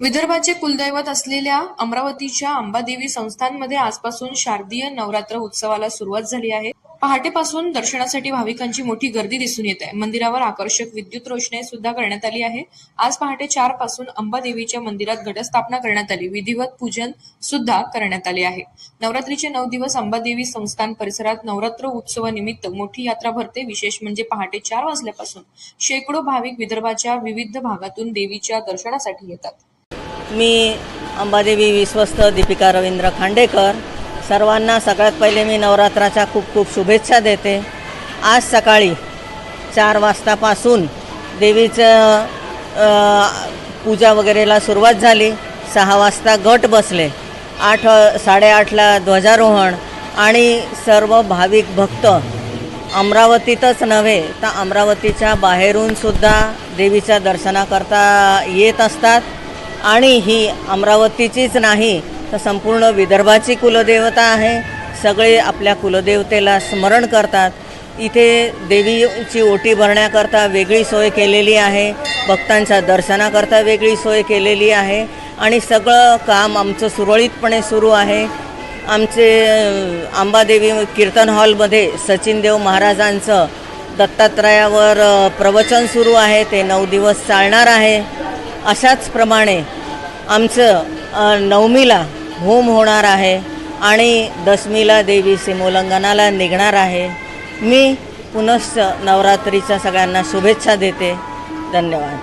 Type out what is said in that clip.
विदर्भाचे कुलदैवत असलेल्या अमरावतीच्या अंबादेवी संस्थानमध्ये आजपासून शारदीय नवरात्र उत्सवाला सुरुवात झाली आहे. पहाटेपासून दर्शनासाठी भाविकांची मोठी गर्दी दिसून येत आहे. मंदिरावर आकर्षक विद्युत रोषणाई सुद्धा करण्यात आली आहे. आज पहाटे चारपासून अंबादेवीच्या मंदिरात घटस्थापना करण्यात आली. विधिवत पूजन सुद्धा करण्यात आले आहे. नवरात्रीचे नऊ दिवस अंबादेवी संस्थान परिसरात नवरात्र उत्सवानिमित्त मोठी यात्रा भरते. विशेष म्हणजे पहाटे चार वाजल्यापासून शेकडो भाविक विदर्भाच्या विविध भागातून देवीच्या दर्शनासाठी येतात. मी अंबादेवी विश्वस्त दीपिका रवींद्र खांडेकर. सर्वांना सगळ्यात पहिले मी नवरात्राच्या खूप खूप शुभेच्छा देते. आज सकाळी चार वाजतापासून देवीचं पूजा वगैरेला सुरुवात झाली. सहा वाजता गट बसले. आठ साडेआठला ध्वजारोहण आणि सर्व भाविक भक्त अमरावतीतच नव्हे तर अमरावतीच्या बाहेरून सुद्धा देवीच्या दर्शनाकरता येत असतात. आणि ही अमरावतीचीच नाही तर संपूर्ण विदर्भाची कुलदेवता आहे. सगळे आपल्या कुलदेवतेला स्मरण करतात. इथे देवीची ओटी भरण्याकरता वेगळी सोय केलेली आहे. भक्तांच्या दर्शनाकरता वेगळी सोय केलेली आहे. आणि सगळं काम आमचं सुरळीतपणे सुरू आहे. आमचे आंबादेवी अंबादेवी कीर्तन हॉलमध्ये सचिनदेव महाराजांचं दत्तात्रयावर प्रवचन सुरू आहे. ते नऊ दिवस चालणार आहे. अशाच प्रमाणे आमचं नवमीला होम होणार आहे आणि दशमीला देवी सीमोल्लंघनाला निघणार आहे. मी पुनश्च नवरात्रीच्या सगळ्यांना शुभेच्छा देते. धन्यवाद.